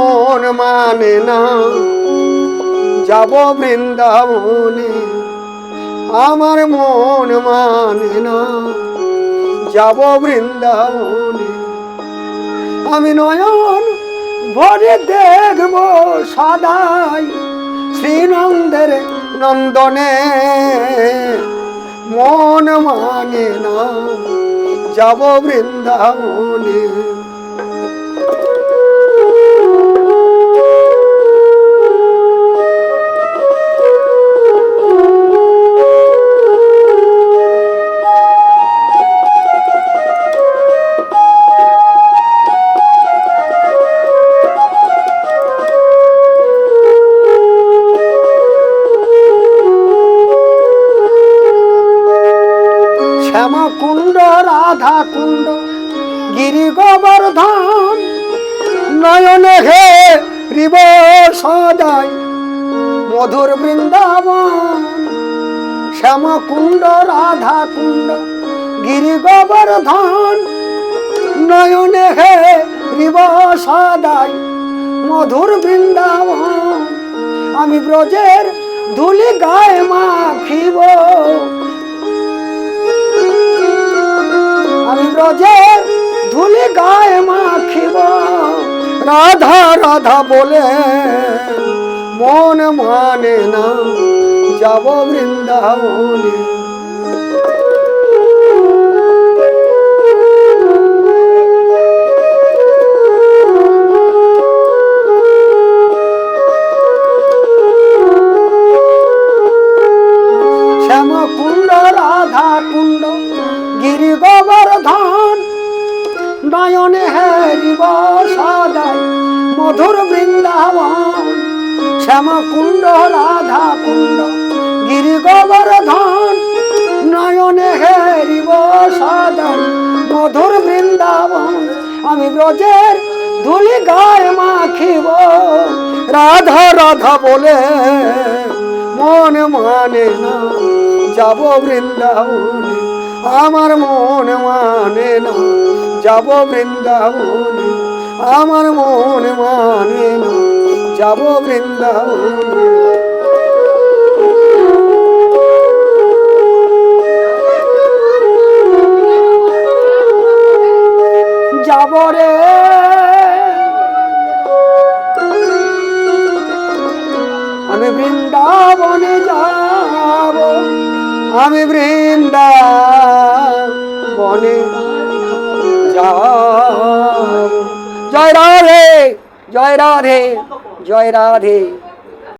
মন মানে না। যাব বৃন্দাবনে, আমার মন মানে না। যাব বৃন্দাবনে, আমি নয়ন ভরে দেখব সদাই শ্রীনন্দের নন্দনে। মন মানে না, যাব বৃন্দাবনে। শ্যামা কুণ্ড রাধা কুণ্ড গিরি গোবর্ধন নয়নে হে রিব সদাই মধুর বৃন্দাবন শ্যামা কুণ্ড রাধা কুণ্ড গিরি গোবর্ধন নয়নে হে রিব সদাই মধুর বৃন্দাবন, আমি ব্রজের ধুলি গায়ে মাখিব। ব্রজে ধুলি গায়ে মাখিব। রাধা রাধা বলে মন মানে না যাব বৃন্দাবনে। গোবর্ধন নয়নে হেরিব সদাই মধুর বৃন্দাবন। শ্যাম কুণ্ড রাধা কুণ্ড গিরি গোবর্ধন নয়নে হেরিব সদাই মধুর বৃন্দাবন। আমি ব্রজের ধুলি গায়ে মাখিব। রাধা রাধা বলে, মন মানে না, যাব বৃন্দাবনে। আমার মন মানে না, যাব বৃন্দাবনে। আমার মন মানে না, যাব বৃন্দাবনে। যাব রে। আমি বৃন্দাবনে আমি বৃন্দাবনে যাব জয় রাধে জয় রাধে জয় রাধে